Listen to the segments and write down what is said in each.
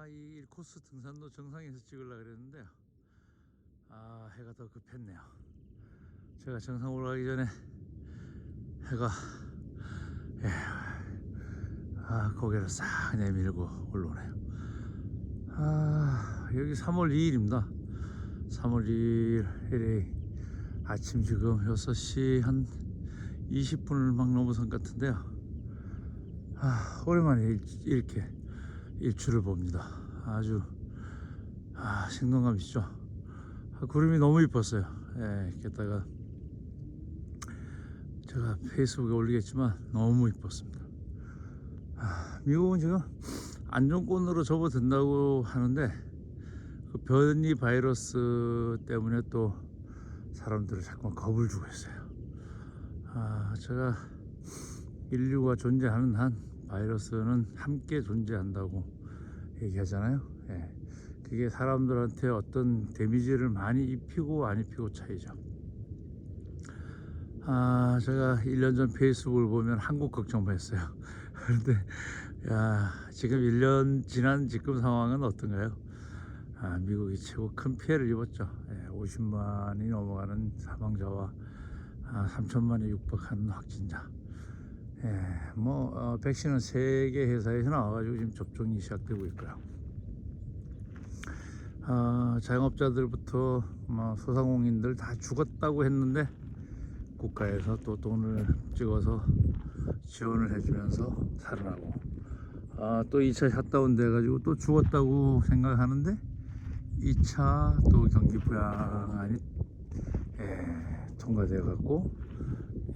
아, 이 1코스 등산로 정상에서 찍으려고 그랬는데요. 아, 해가 더 급했네요. 제가 정상 올라가기 전에 해가 예, 아, 고개를 싹 내밀고 올라오네요. 아, 여기 3월 2일입니다. 3월 2일 일이 아침 지금 6시 한 20분을 막 넘어선 것 같은데요. 아, 오랜만에 일- 이렇게 일출을 봅니다. 아주 아, 생동감 있죠. 아, 구름이 너무 이뻤어요. 예, 게다가 제가 페이스북에 올리겠지만 너무 이뻤습니다. 아, 미국은 지금 안정권으로 접어든다고 하는데 그 변이 바이러스 때문에 또 사람들을 자꾸만 겁을 주고 있어요. 아, 제가 인류가 존재하는 한 바이러스는 함께 존재한다고 얘기하잖아요. 예. 그게 사람들한테 어떤 데미지를 많이 입히고 안 입히고 차이죠. 아, 제가 1년 전 페이스북을 보면 한국 걱정만 했어요. 그런데, 야, 지금 1년 지난 지금 상황은 어떤가요? 아, 미국이 최고 큰 피해를 입었죠. 예, 50만이 넘어가는 사망자와 아, 3천만에 육박하는 확진자. 예, 뭐 어, 백신은 세 개 회사에서 나와가지고 지금 접종이 시작되고 있고요. 아, 자영업자들부터 뭐 소상공인들 다 죽었다고 했는데 국가에서 또 돈을 찍어서 지원을 해주면서 살아나고 아, 또 2차 샷다운 돼가지고 또 죽었다고 생각하는데 2차 또 경기 부양안이 예, 통과돼갖고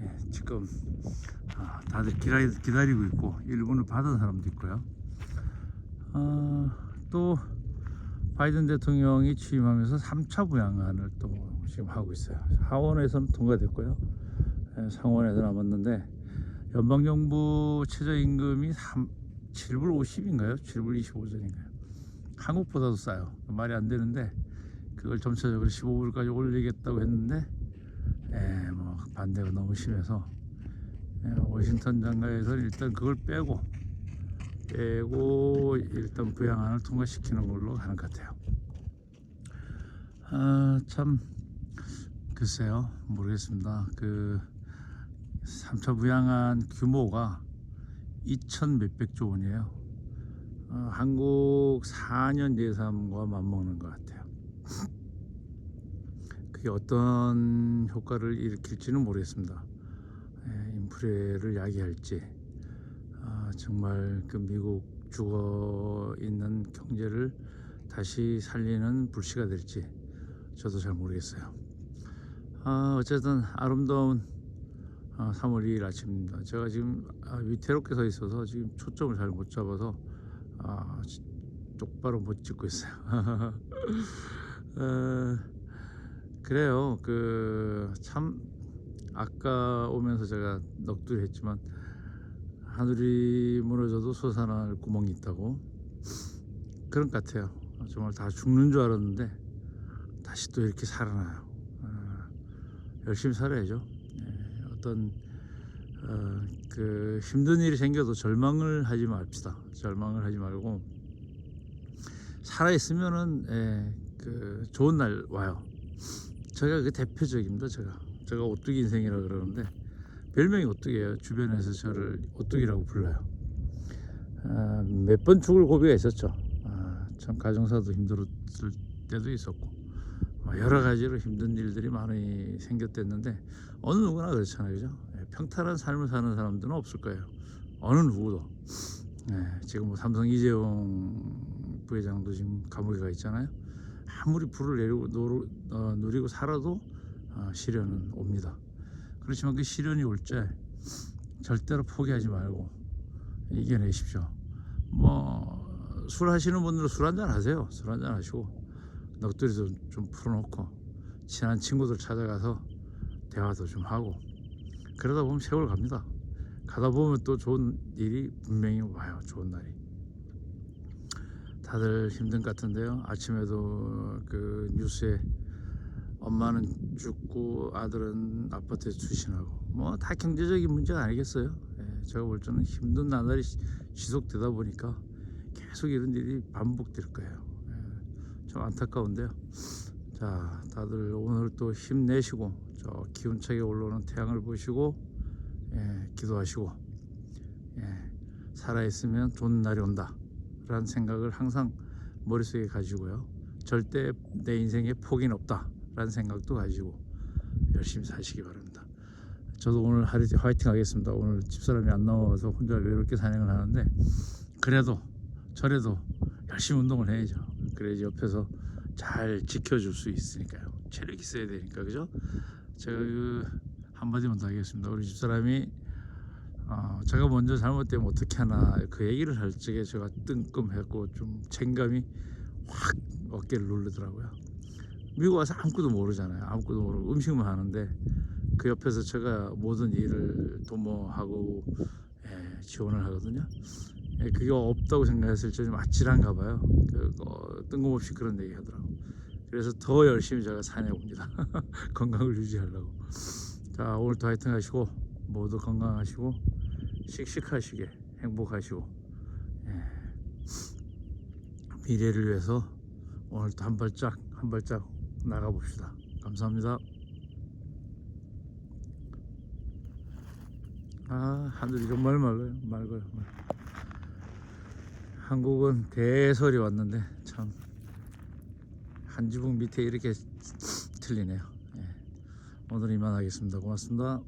예, 지금 아, 다들 기다리, 기다리고 있고 일본을 받은 사람도 있고요. 아, 또 바이든 대통령이 취임하면서 3차 부양안을 또 지금 하고 있어요. 하원에서는 통과됐고요. 예, 상원에서 남았는데 연방정부 최저임금이 3, 7불 50인가요? 7불 25전인가요? 한국보다도 싸요. 말이 안 되는데 그걸 점차적으로 15불까지 올리겠다고 했는데 예, 뭐 반대가 너무 심해서 예, 워싱턴 장가에서는 일단 그걸 빼고 빼고 일단 부양안을 통과시키는 걸로 가는 것 같아요. 아, 참 글쎄요 모르겠습니다. 그 3차 부양안 규모가 2천 몇백 조 원이에요. 어, 한국 4년 예산과 맞먹는 것 같아요. 그게 어떤 효과를 일으킬지는 모르겠습니다. 예, 인플레를 야기할지 아, 정말 그 미국 죽어 있는 경제를 다시 살리는 불씨가 될지 저도 잘 모르겠어요. 아, 어쨌든 아름다운 아, 3월 2일 아침입니다. 제가 지금 아, 위태롭게 서 있어서 지금 초점을 잘 못 잡아서 아, 지- 똑바로 못 찍고 있어요. 어, 그래요. 그 참 아까 오면서 제가 넋두리 했지만 하늘이 무너져도 솟아날 구멍이 있다고 그런 것 같아요. 정말 다 죽는 줄 알았는데 다시 또 이렇게 살아나요. 어, 열심히 살아야죠. 예, 어떤 어, 그 힘든 일이 생겨도 절망을 하지 맙시다. 절망을 하지 말고 살아 있으면은 예, 그 좋은 날 와요. 제가 그 대표적입니다. 제가 제가 오뚜기 인생이라 그러는데 별명이 오뚜기예요. 주변에서 저를 오뚜기라고 불러요. 아, 몇번 죽을 고비가 있었죠. 아, 참 가정사도 힘들었을 때도 있었고 뭐 여러 가지로 힘든 일들이 많이 생겼댔는데 어느 누구나 그렇잖아요, 그죠? 예, 평탄한 삶을 사는 사람들은 없을 거예요. 어느 누구도. 예, 지금 뭐 삼성 이재용 부회장도 지금 감옥에 가 있잖아요. 아무리 불을 내리고 노루, 어, 누리고 살아도 어, 시련은 옵니다. 그렇지만 그 시련이 올 때 절대로 포기하지 말고 이겨내십시오. 뭐 술 하시는 분들은 술 한잔 하세요. 술 한잔 하시고 넋두리도 좀 풀어놓고 친한 친구들 찾아가서 대화도 좀 하고 그러다 보면 세월 갑니다. 가다 보면 또 좋은 일이 분명히 와요. 좋은 날이. 다들 힘든 것 같은데요. 아침에도 그 뉴스에 엄마는 죽고 아들은 아파트에 주신하고 뭐 다 경제적인 문제가 아니겠어요. 예, 제가 볼 때는 힘든 나날이 시- 지속되다 보니까 계속 이런 일이 반복될 거예요. 예, 좀 안타까운데요. 자, 다들 오늘 또 힘내시고 저 기운차게 올라오는 태양을 보시고 예, 기도하시고 예, 살아있으면 좋은 날이 온다 라는 생각을 항상 머릿속에 가지고요. 절대 내 인생에 포기는 없다 라는 생각도 가지고 열심히 사시기 바랍니다. 저도 오늘 하루 화이팅 하겠습니다. 오늘 집사람이 안 나와서 혼자 외롭게 산행을 하는데 그래도 저래도 열심히 운동을 해야죠. 그래야지 옆에서 잘 지켜줄 수 있으니까요. 체력이 있어야 되니까 그죠? 제가 그 한마디만 더 하겠습니다. 우리 집사람이 어, 제가 먼저 잘못되면 어떻게 하나 그 얘기를 할 적에 제가 뜬금했고 좀 책임감이 확 어깨를 누르더라고요. 미국 와서 아무것도 모르잖아요. 아무것도 모르고 음식만 하는데 그 옆에서 제가 모든 일을 도모하고 예, 지원을 하거든요. 예, 그게 없다고 생각했을 때 좀 아찔한가 봐요. 그, 어, 뜬금없이 그런 얘기 하더라고. 그래서 더 열심히 제가 산에 옵니다. 건강을 유지하려고. 자, 오늘도 화이팅 하시고 모두 건강하시고 씩씩하시게 행복하시고 예, 미래를 위해서 오늘도 한 발짝 한 발짝 나가 봅시다. 감사합니다. 아 하늘이 정말 맑아요. 맑아요. 한국은 대설이 왔는데 참 한 지붕 밑에 이렇게 틀리네요. 예. 오늘 이만 하겠습니다. 고맙습니다.